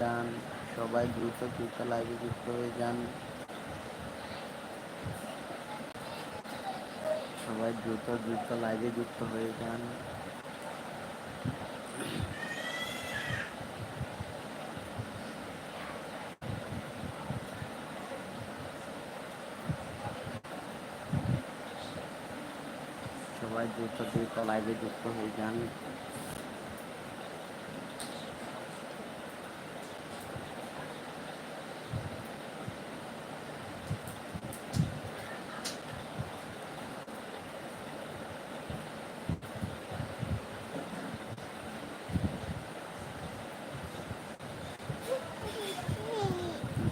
যান, সবাই দ্রুত দ্রুত লাইভে যুক্ত হয়ে যান। সবাই দ্রুত দ্রুত লাইভে যুক্ত হয়ে যান। সবাই দ্রুত দ্রুত লাইভে যুক্ত হয়ে যান।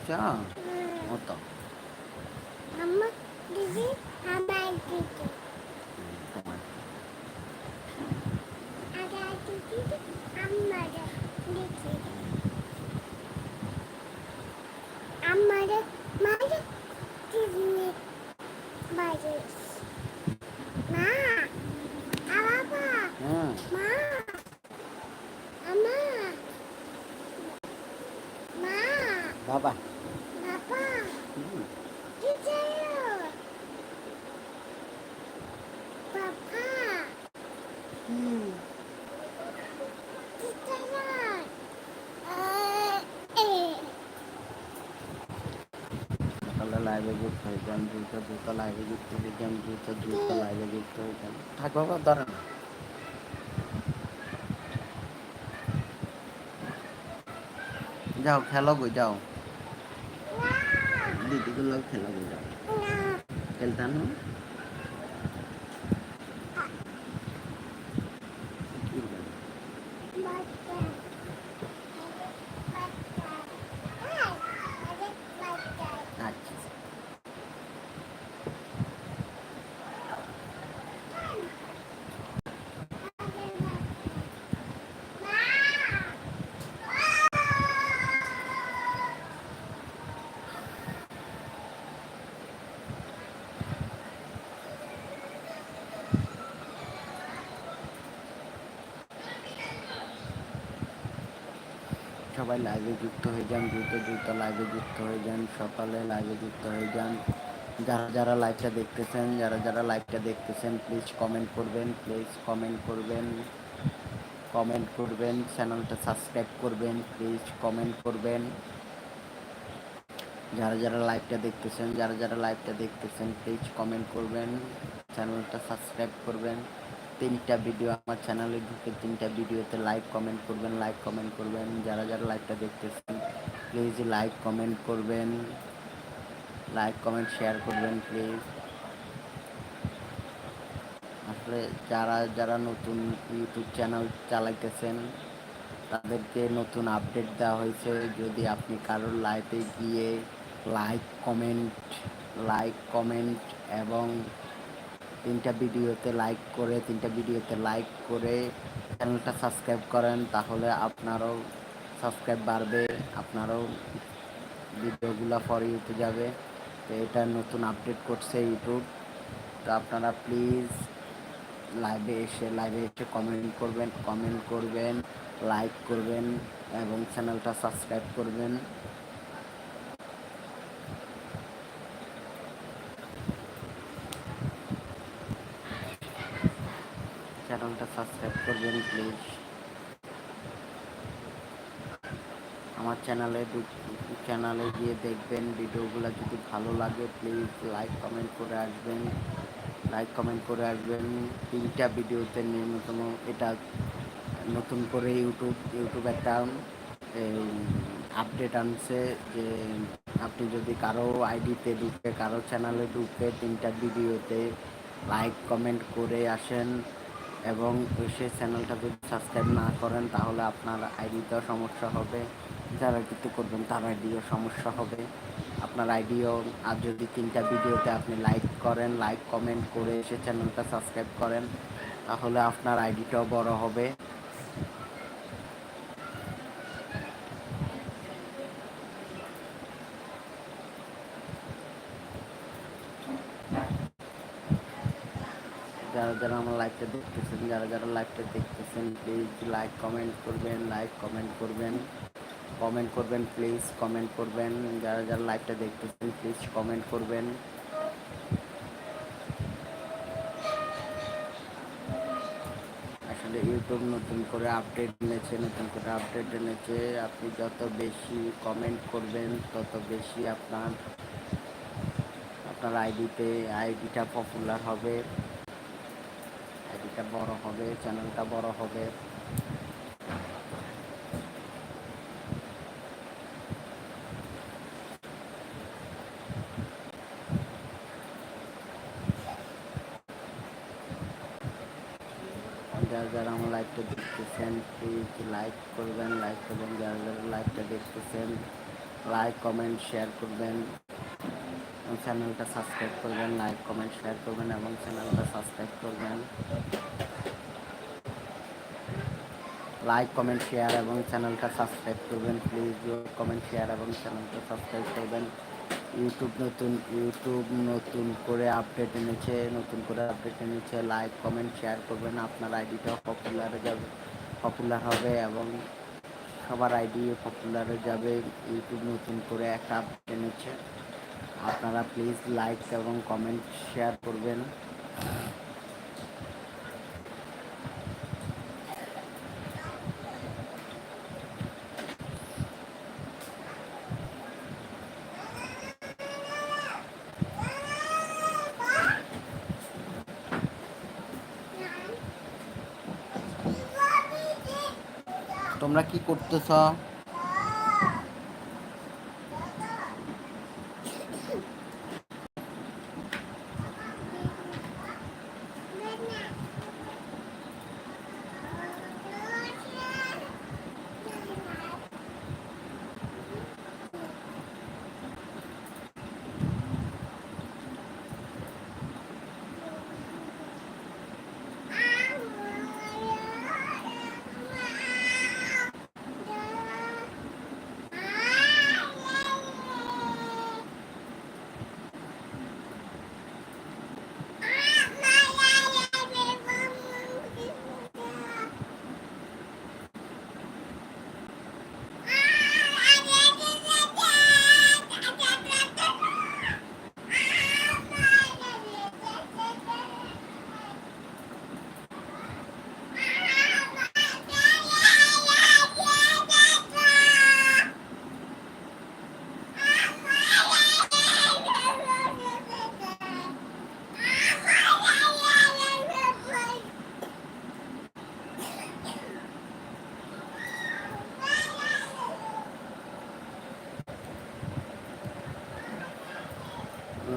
যা মতো Mama, দিদি আমার লাইভে যুক্ত হয়ে যান দ্রুত দ্রুত লাইভে যুক্ত হয়ে যান দ্রুত লাইভে যুক্ত হয়ে যান ধরে না। যাও, খেলো গো, যাও। দিদিগুলো খেলো গো, যাও। খেলতে আনো কি সবাই লাইভে যুক্ত হয়ে যান, দ্রুত দ্রুত লাইভে যুক্ত হয়ে যান, সকালে লাইভে যুক্ত হয়ে যান। যারা যারা লাইভটা দেখতেছেন, যারা যারা লাইভটা দেখতেছেন প্লিজ কমেন্ট করবেন প্লিজ কমেন্ট করবেন কমেন্ট করবেন চ্যানেলটা সাবস্ক্রাইব করবেন প্লিজ কমেন্ট করবেন। যারা যারা লাইভটা দেখতেছেন, যারা যারা লাইভটা দেখতেছেন প্লিজ কমেন্ট করবেন চ্যানেলটা সাবস্ক্রাইব করবেন। তিনটা ভিডিও আমার চ্যানেলে ঢুকে তিনটা ভিডিওতে লাইক কমেন্ট করবেন লাইক কমেন্ট করবেন। যারা যারা লাইভটা দেখতেছেন প্লিজ লাইক কমেন্ট করবেন। লাইক কমেন্ট শেয়ার করবেন প্লিজ আসলে যারা যারা নতুন ইউটিউব চ্যানেল চালাইতেছেন, তাদেরকে নতুন আপডেট দেওয়া হয়েছে। যদি আপনি কারোর লাইভে গিয়ে লাইক কমেন্ট লাইক কমেন্ট এবং তিনটা ভিডিওতে লাইক করে, তিনটা ভিডিওতে লাইক করে চ্যানেলটা সাবস্ক্রাইব করেন, তাহলে আপনারও সাবস্ক্রাইব বাড়বে, আপনারও ভিডিওগুলো ফর ইউতে যাবে। তো এটা নতুন আপডেট করছে ইউটিউব তো আপনারা প্লিজ লাইভে এসে লাইভে এসে কমেন্ট করবেন কমেন্ট করবেন লাইক করবেন, এবং চ্যানেলটা সাবস্ক্রাইব করবেন চ্যানেলটা সাবস্ক্রাইব করবেন প্লিজ আমার চ্যানেলে চ্যানেলে গিয়ে দেখবেন ভিডিওগুলো যদি ভালো লাগে প্লিজ লাইক কমেন্ট করে আসবেন। লাইক কমেন্ট করে আসবেন। তিনটা ভিডিওতে ন্যূনতম এটা নতুন করে ইউটিউব ইউটিউব একটা আপডেট আনছে যে আপনি যদি কারও আইডিতে ঢুকে, কারও চ্যানেলে ঢুকে তিনটা ভিডিওতে লাইক কমেন্ট করে আসেন। এবং এসে চ্যানেলটা যদি সাবস্ক্রাইব না করেন, তাহলে আপনার আইডিতেও সমস্যা হবে। যারা কিছু করবেন, তার আইডিও সমস্যা হবে। আপনার আইডিও, আর যদি তিনটা ভিডিওতে আপনি লাইক করেন, লাইক কমেন্ট করে সে চ্যানেলটা সাবস্ক্রাইব করেন, তাহলে আপনার আইডিটাও বড় হবে যারা যারা আমার লাইভটা দেখতেছেন, যারা যারা লাইভটা দেখতেছেন প্লিজ লাইক কমেন্ট করবেন লাইক কমেন্ট করবেন। কমেন্ট করবেন প্লিজ কমেন্ট করবেন। যারা যারা লাইভটা দেখতেছেন প্লিজ কমেন্ট করবেন। আসলে ইউটিউব নতুন করে আপডেট এনেছে নতুন করে আপডেট এনেছে আপনি যত বেশি কমেন্ট করবেন, তত বেশি আপনার আপনার আইডিতে আইডিটা পপুলার হবে। আইডিটা বড় হবে, চ্যানেলটা বড় হবে। যারা আমার দেখতেছেন লাইক করবেন করবেন। যারা কমেন্ট শেয়ার করবেন। চ্যানেলটা সাবস্ক্রাইব করবেন লাইক কমেন্ট শেয়ার করবেন এবং চ্যানেলটা সাবস্ক্রাইব করবেন। লাইক কমেন্ট শেয়ার এবং চ্যানেলটা সাবস্ক্রাইব করবেন প্লিজ কমেন্ট শেয়ার এবং চ্যানেলটা সাবস্ক্রাইব করবেন। ইউটিউব নতুন ইউটিউব নতুন করে আপডেট এনেছে, নতুন করে আপডেট এনেছে। লাইক কমেন্ট শেয়ার করবেন। আপনার আইডিটাও পপুলার যাবে পপুলার হবে এবং সবার আইডি পপুলার যাবে। ইউটিউব নতুন করে একটা আপডেট এনেছে। আপনারা প্লিজ লাইক এবং কমেন্ট শেয়ার করবেন। তোমরা কি করতেছ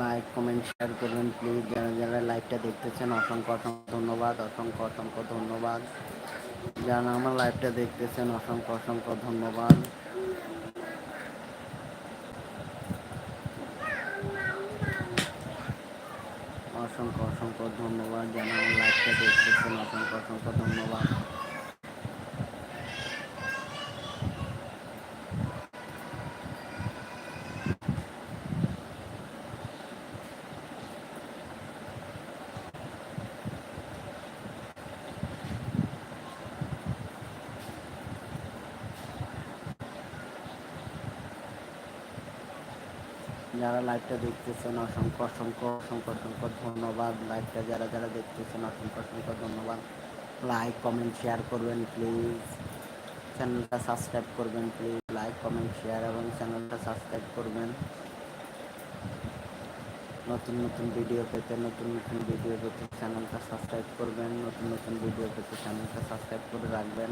লাইক কমেন্ট শেয়ার করবেন প্লিজ যারা যারা লাইভটা দেখতেছেন, অসংখ্য অসংখ্য ধন্যবাদ, অসংখ্য অসংখ্য ধন্যবাদ। যারা আমার লাইভটা দেখতেছেন, অসংখ্য অসংখ্য ধন্যবাদ। অসংখ্য অসংখ্য ধন্যবাদ। যারা আমার লাইভটা দেখতেছেন, অসংখ্য অসংখ্য ধন্যবাদ। যারা লাইভটা দেখতেছেন, অসংখ্য অসংখ্য অসংখ্য অসংখ্য ধন্যবাদ। লাইভটা যারা যারা দেখতেছেন, অসংখ্য অসংখ্য ধন্যবাদ। লাইক কমেন্ট শেয়ার করবেন প্লিজ চ্যানেলটা সাবস্ক্রাইব করবেন প্লিজ লাইক কমেন্ট শেয়ার এবং চ্যানেলটা সাবস্ক্রাইব করবেন। নতুন নতুন ভিডিও পেতে, নতুন নতুন ভিডিও পেতে চ্যানেলটা সাবস্ক্রাইব করবেন। নতুন নতুন ভিডিও পেতে চ্যানেলটা সাবস্ক্রাইব করে রাখবেন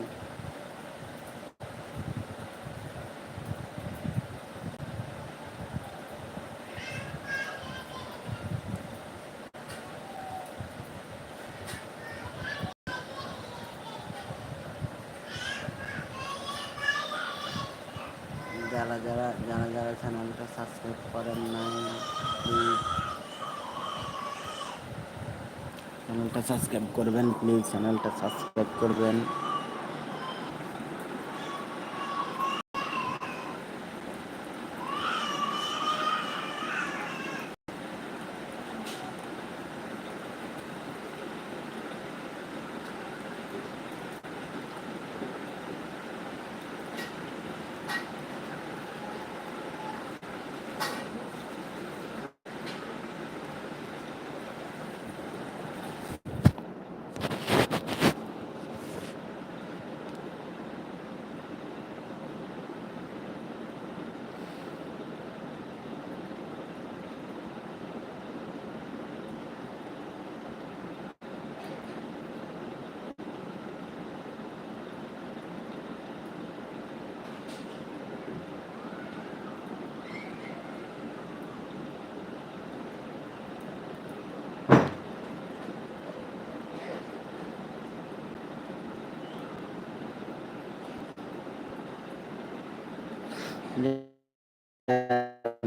যারা যারা যারা যারা চ্যানেলটা সাবস্ক্রাইব করেন নাই প্লিজ চ্যানেলটা সাবস্ক্রাইব করবেন প্লিজ চ্যানেলটা সাবস্ক্রাইব করবেন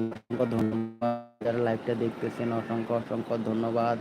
অসংখ্য ধন্যবাদ যারা লাইভটা দেখতেছেন। অসংখ্য অসংখ্য ধন্যবাদ।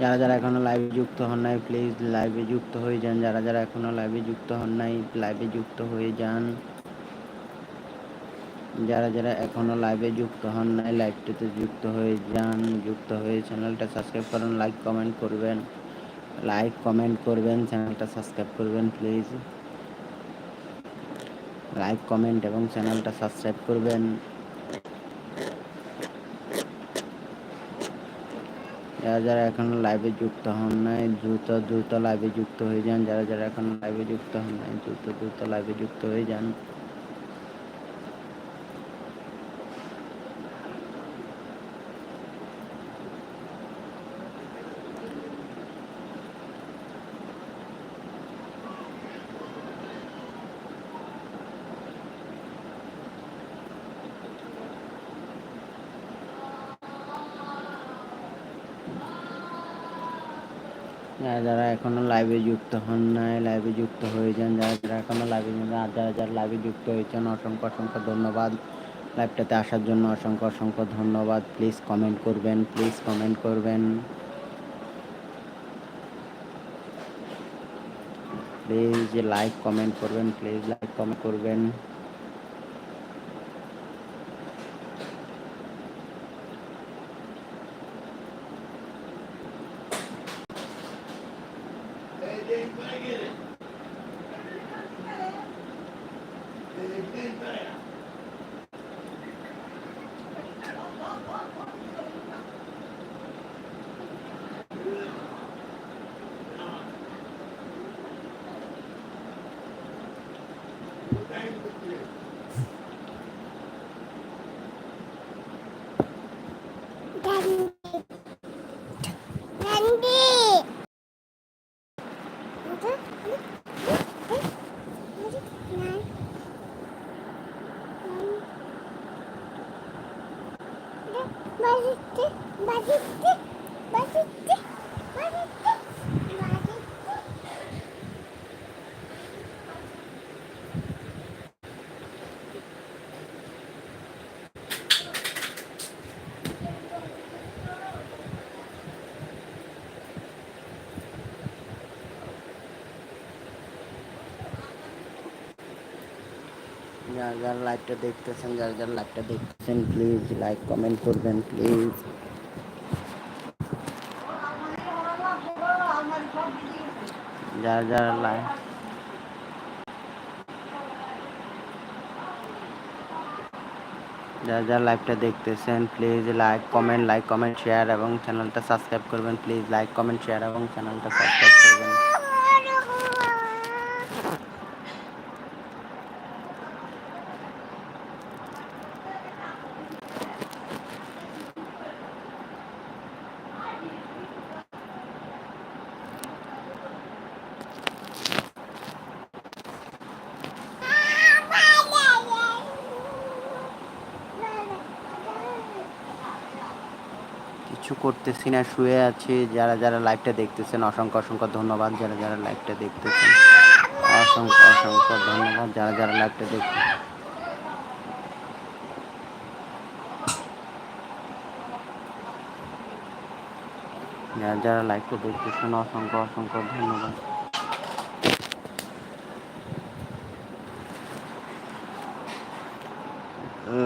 যারা যারা এখনও লাইভে যুক্ত হন নাই প্লিজ লাইভে যুক্ত হয়ে যান। যারা যারা এখনও লাইভে যুক্ত হন নাই লাইভে যুক্ত হয়ে যান। যারা যারা এখনও লাইভে যুক্ত হন নাই লাইভটিতে যুক্ত হয়ে যান। যুক্ত হয়ে চ্যানেলটা সাবস্ক্রাইব করুন লাইক কমেন্ট করবেন। লাইক কমেন্ট করবেন চ্যানেলটা সাবস্ক্রাইব করবেন প্লিজ লাইক কমেন্ট এবং চ্যানেলটা সাবস্ক্রাইব করবেন। যারা যারা এখনও লাইভে যুক্ত হন নাই, দ্রুত দ্রুত লাইভে যুক্ত হয়ে যান। যারা যারা এখনও লাইভে যুক্ত হন নাই, দ্রুত দ্রুত লাইভে যুক্ত হয়ে যান। যারা যারা এখনও লাইভে যুক্ত হন নাই লাইভে যুক্ত হয়ে যান, যারা যারা এখনও লাইভে যারা যারা লাইভে যুক্ত হয়েছেন, অসংখ্য অসংখ্য ধন্যবাদ। লাইভটাতে আসার জন্য অসংখ্য অসংখ্য ধন্যবাদ। প্লিজ কমেন্ট করবেন প্লিজ কমেন্ট করবেন। প্লিজ লাইক কমেন্ট করবেন প্লিজ লাইক কমেন্ট করবেন। 大兵 যারা যারা লাইভটা দেখতেছেন, যারা যারা লাইভটা দেখতেছেন প্লিজ লাইক কমেন্ট করবেন প্লিজ যারা যারা লাইভ যারা যারা লাইভটা দেখতেছেন please like comment like comment share এবং চ্যানেলটা সাবস্ক্রাইব করবেন প্লিজ লাইক কমেন্ট শেয়ার এবং চ্যানেলটা সাবস্ক্রাইব কিছু করতেছি না, শুয়ে আছি। যারা যারা লাইভটা দেখতেছেন, অসংখ্য অসংখ্য ধন্যবাদ। যারা যারা লাইভটা দেখতেছেন, অসংখ্য অসংখ্য ধন্যবাদ। যারা যারা লাইভটা দেখতে যারা যারা লাইভটা দেখতেছেন, অসংখ্য অসংখ্য ধন্যবাদ।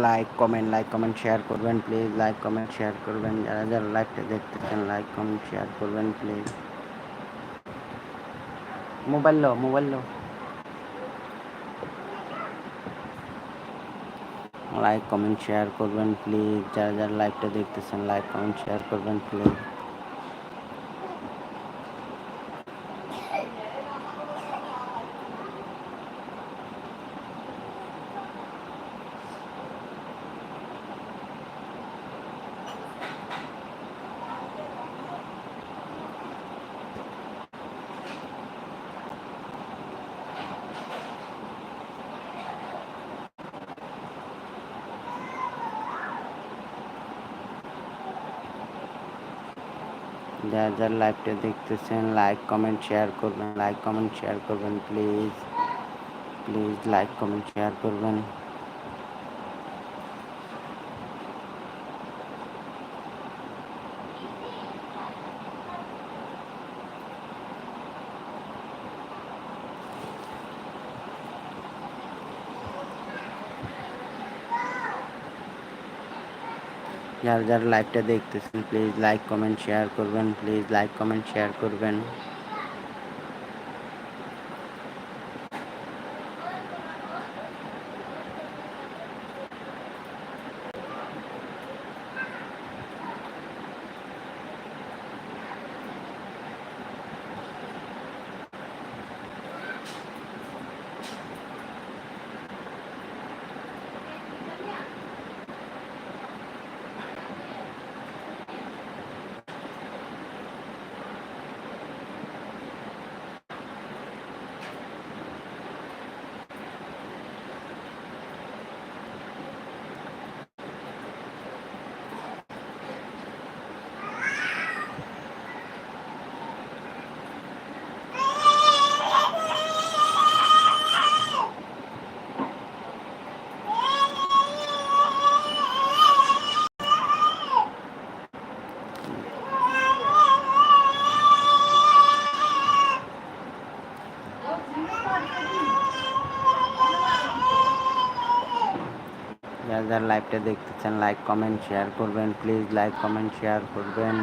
Like comment like comment share করবেন প্লিজ লাইক কমেন্ট শেয়ার করবেন। যারা যারা লাইভটা দেখতেছেন লাইক কমেন্ট শেয়ার করবেন প্লিজ মোবাইল লো মোবাইল লো। লাইক কমেন্ট শেয়ার করবেন প্লিজ যারা যারা লাইভটা দেখতেছেন লাইক কমেন্ট শেয়ার করবেন প্লিজ যারা যারা লাইভটা দেখতেছেন লাইক কমেন্ট শেয়ার করবেন লাইক কমেন্ট শেয়ার করবেন please please like comment share করবেন। যারা যারা লাইভটা দেখতেছেন প্লিজ লাইক কমেন্ট শেয়ার করবেন। প্লিজ লাইক কমেন্ট শেয়ার করবেন যারা যারা লাইভটা দেখতেছেন লাইক কমেন্ট শেয়ার করবেন প্লিজ লাইক কমেন্ট শেয়ার করবেন।